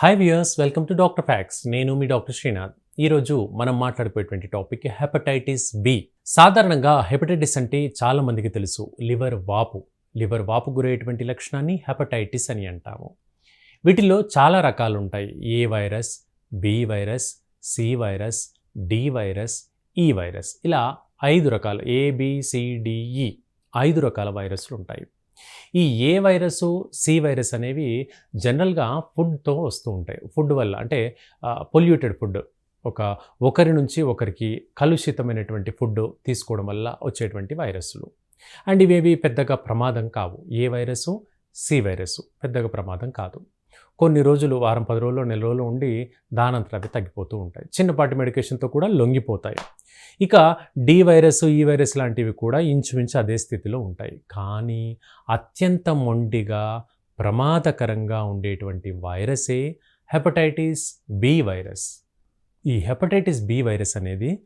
Hi viewers welcome to doctor facts నేను మీ doctor Srinath ఈరోజు మనం మాట్లాడుకునేటువంటి టాపిక్ హెపటైటిస్ బి సాధారణంగా హెపటైటిస్ అంటే చాలా మందికి తెలుసు. లివర్ వాపు. లివర్ వాపు గురయ్యేటువంటి లక్షణాన్ని హెపటైటిస్ అని అంటాము. వీటిలో చాలా రకాలు ఉంటాయి. A virus B virus C virus D virus E virus ఇలా ఐదు రకాలు. ఏబిసిడిఈ e ఐదు రకాల వైరస్లు ఉంటాయి. ఈ ఏ వైరస్ సి వైరస్ అనేవి జనరల్గా ఫుడ్తో వస్తూ ఉంటాయి. ఫుడ్ వల్ల అంటే పొల్యూటెడ్ ఫుడ్. ఒక ఒకరి నుంచి ఒకరికి కలుషితమైనటువంటి ఫుడ్ తీసుకోవడం వల్ల వచ్చేటువంటి వైరస్లు. అండ్ ఇవేవి పెద్దగా ప్రమాదం కావు. ఏ వైరస్ సి వైరస్ పెద్దగా ప్రమాదం కాదు. కొన్ని రోజులు వారం పది రోజులు నెల రోజులు ఉండి దానంతరం అవి తగ్గిపోతూ ఉంటాయి. చిన్నపాటి మెడికేషన్తో కూడా లొంగిపోతాయి. ఇక డి వైరస్ ఈ వైరస్ లాంటివి కూడా ఇంచుమించు అదే స్థితిలో ఉంటాయి. కానీ అత్యంత మొండిగా ప్రమాదకరంగా ఉండేటువంటి వైరసే హెపటైటిస్ బి వైరస్. ఈ హెపటైటిస్ బి వైరస్ అనేది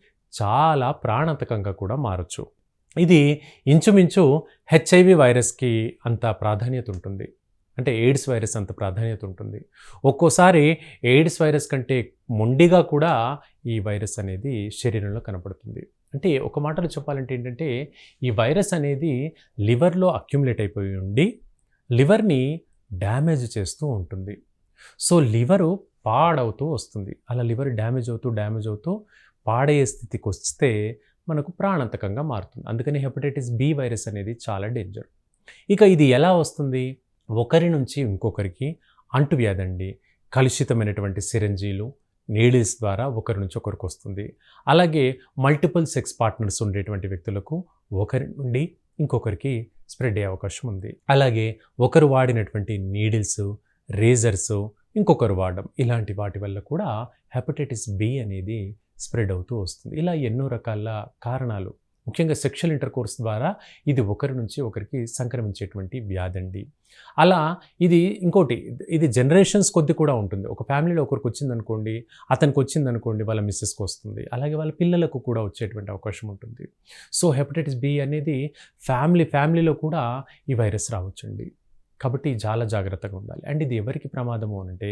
చాలా ప్రాణాంతకంగా కూడా మారచ్చు. ఇది ఇంచుమించు హెచ్ఐవి వైరస్కి అంత ప్రాధాన్యత ఉంటుంది. అంటే ఎయిడ్స్ వైరస్ అంత ప్రాధాన్యత ఉంటుంది. ఒక్కోసారి ఎయిడ్స్ వైరస్ కంటే మొండిగా కూడా ఈ వైరస్ అనేది శరీరంలో కనపడుతుంది. అంటే ఒక మాటలో చెప్పాలంటే ఏంటంటే ఈ వైరస్ అనేది లివర్లో అక్యుములేట్ అయిపోయి ఉండి లివర్ని డ్యామేజ్ చేస్తూ ఉంటుంది. సో లివరు పాడవుతూ వస్తుంది. అలా లివర్ డ్యామేజ్ అవుతూ డ్యామేజ్ అవుతూ పాడయ్యే స్థితికి వస్తే మనకు ప్రాణాంతకంగా మారుతుంది. అందుకని హెపటైటిస్ బి వైరస్ అనేది చాలా డేంజర్. ఇక ఇది ఎలా వస్తుంది? ఒకరి నుంచి ఇంకొకరికి అంటువ్యాధి అండి కలుషితమైనటువంటి సిరంజీలు నీడిల్స్ ద్వారా ఒకరి నుంచి ఒకరికి వస్తుంది. అలాగే మల్టిపుల్ సెక్స్ పార్ట్నర్స్ ఉండేటువంటి వ్యక్తులకు ఒకరి నుండి ఇంకొకరికి స్ప్రెడ్ అయ్యే అవకాశం ఉంది. అలాగే ఒకరు వాడినటువంటి నీడిల్స్ రేజర్స్ ఇంకొకరు వాడడం. ఇలాంటి వాటి వల్ల కూడా హెపటైటిస్ బి అనేది స్ప్రెడ్ అవుతూ వస్తుంది. ఇలా ఎన్నో రకాల కారణాలు ముఖ్యంగా సెక్షువల్ ఇంటర్ కోర్స్ ద్వారా ఇది ఒకరి నుంచి ఒకరికి సంక్రమించేటువంటి వ్యాధి అండి. అలా ఇది ఇంకోటి ఇది జనరేషన్స్ కొద్ది కూడా ఉంటుంది. ఒక ఫ్యామిలీలో ఒకరికి వచ్చిందనుకోండి అతనికి వచ్చిందనుకోండి వాళ్ళ మిస్సెస్కి వస్తుంది. అలాగే వాళ్ళ పిల్లలకు కూడా వచ్చేటువంటి అవకాశం ఉంటుంది. సో హెపటైటిస్ బి అనేది ఫ్యామిలీ ఫ్యామిలీలో కూడా ఈ వైరస్ రావచ్చండి. కాబట్టి చాలా జాగ్రత్తగా ఉండాలి. అండ్ ఇది ఎవరికి ప్రమాదము అంటే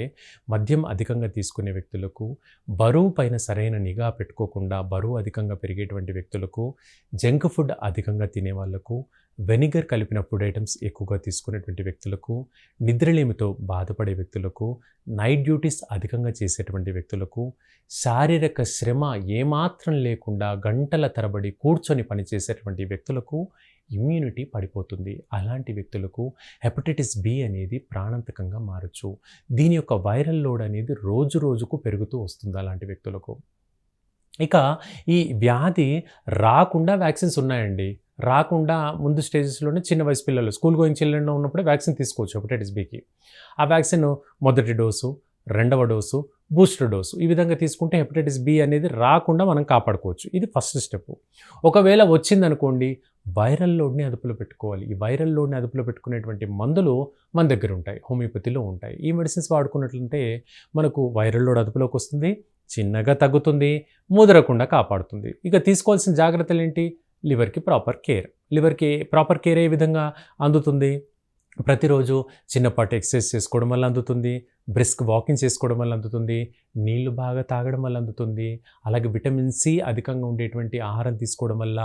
మద్యం అధికంగా తీసుకునే వ్యక్తులకు బరువు పైన సరైన నిఘా పెట్టుకోకుండా బరువు అధికంగా పెరిగేటువంటి వ్యక్తులకు జంక్ ఫుడ్ అధికంగా తినే వాళ్ళకు వెనిగర్ కలిపిన ఫుడ్ ఐటమ్స్ ఎక్కువగా తీసుకునేటువంటి వ్యక్తులకు నిద్రలేమితో బాధపడే వ్యక్తులకు నైట్ డ్యూటీస్ అధికంగా చేసేటువంటి వ్యక్తులకు శారీరక శ్రమ ఏమాత్రం లేకుండా గంటల తరబడి కూర్చొని పనిచేసేటువంటి వ్యక్తులకు ఇమ్యూనిటీ పడిపోతుంది. అలాంటి వ్యక్తులకు హెపటైటిస్ బి అనేది ప్రాణాంతకంగా మారచ్చు. దీని యొక్క వైరల్ లోడ్ అనేది రోజు రోజుకు పెరుగుతూ వస్తుంది అలాంటి వ్యక్తులకు. ఇక ఈ వ్యాధి రాకుండా వ్యాక్సిన్స్ ఉన్నాయండి. రాకుండా ముందు స్టేజెస్లోనే చిన్న వయసు పిల్లలు స్కూల్ గోయింగ్ చిల్డ్రన్లో ఉన్నప్పుడే వ్యాక్సిన్ తీసుకోవచ్చు హెపటైటిస్ బికి ఆ వ్యాక్సిన్ మొదటి డోసు రెండవ డోసు బూస్టర్ డోసు ఈ విధంగా తీసుకుంటే హెపటైటిస్ బి అనేది రాకుండా మనం కాపాడుకోవచ్చు. ఇది ఫస్ట్ స్టెప్ ఒకవేళ వచ్చిందనుకోండి వైరల్ లోడ్ని అదుపులో పెట్టుకోవాలి. ఈ వైరల్ లోడ్ని అదుపులో పెట్టుకునేటువంటి మందులు మన దగ్గర ఉంటాయి హోమియోపతిలో ఉంటాయి. ఈ మెడిసిన్స్ వాడుకున్నట్లంటే మనకు వైరల్ లోడ్ అదుపులోకి వస్తుంది చిన్నగా తగ్గుతుంది ముదరకుండా కాపాడుతుంది. ఇక తీసుకోవాల్సిన జాగ్రత్తలు ఏంటి లివర్కి ప్రాపర్ కేర్. లివర్కి ప్రాపర్ కేర్ ఏ విధంగా అందుతుంది? ప్రతిరోజు చిన్నపాటి ఎక్సర్సైజ్ చేసుకోవడం వల్ల అందుతుంది. బ్రిస్క్ వాకింగ్ చేసుకోవడం వల్ల అందుతుంది. నీళ్ళు బాగా తాగడం వల్ల అందుతుంది. అలాగే విటమిన్ సి అధికంగా ఉండేటువంటి ఆహారం తీసుకోవడం వల్ల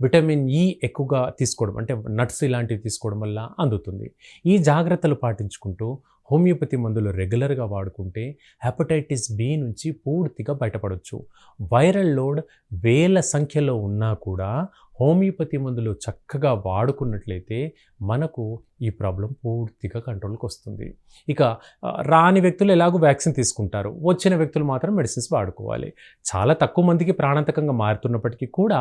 విటమిన్ ఈ ఎక్కువగా తీసుకోవడం అంటే నట్స్ ఇలాంటివి తీసుకోవడం వల్ల అందుతుంది. ఈ జాగ్రత్తలు పాటించుకుంటూ హోమియోపతి మందులు రెగ్యులర్గా వాడుకుంటే హెపటైటిస్ బి నుంచి పూర్తిగా బయటపడవచ్చు వైరల్ లోడ్ వేల సంఖ్యలో ఉన్నా కూడా హోమియోపతి మందులు చక్కగా వాడుకున్నట్లయితే మనకు ఈ ప్రాబ్లం పూర్తిగా కంట్రోల్కి వస్తుంది. ఇక రాని వ్యక్తులు ఎలాగో వ్యాక్సిన్ తీసుకుంటారు. వచ్చిన వ్యక్తులు మాత్రం మెడిసిన్స్ వాడుకోవాలి. చాలా తక్కువ మందికి ప్రాణాంతకంగా మారుతున్నప్పటికీ కూడా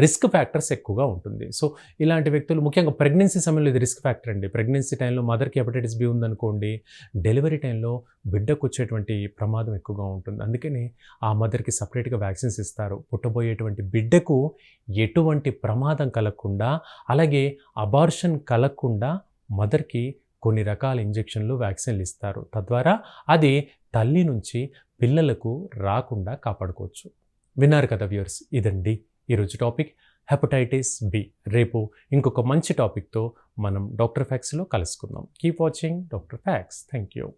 రిస్క్ ఫ్యాక్టర్స్ ఎక్కువగా ఉంటుంది. సో ఇలాంటి వ్యక్తులు ముఖ్యంగా ప్రెగ్నెన్సీ సమయంలో ఇది రిస్క్ ఫ్యాక్టర్ అండి. ప్రెగ్నెన్సీ టైంలో మదర్కి హెపటైటిస్ బి ఉందనుకోండి డెలివరీ టైంలో బిడ్డకు వచ్చేటువంటి ప్రమాదం ఎక్కువగా ఉంటుంది. అందుకని ఆ మదర్కి సపరేట్గా వ్యాక్సిన్స్ ఇస్తారు. పుట్టబోయేటువంటి బిడ్డకు ఎటువంటి ప్రమాదం కలగకుండా అలాగే అబార్షన్ కలగకుండా మదర్కి కొన్ని రకాల ఇంజెక్షన్లు వ్యాక్సిన్లు ఇస్తారు. తద్వారా అది తల్లి నుంచి పిల్లలకు రాకుండా కాపాడుకోవచ్చు. విన్నారు కదా వ్యూర్స్ ఇదండి. ఈరోజు టాపిక్ హెపటైటిస్ బి. రేపు ఇంకొక మంచి టాపిక్తో మనం డాక్టర్ ఫ్యాక్స్లో కలుసుకుందాం. Keep watching doctor facts. Thank you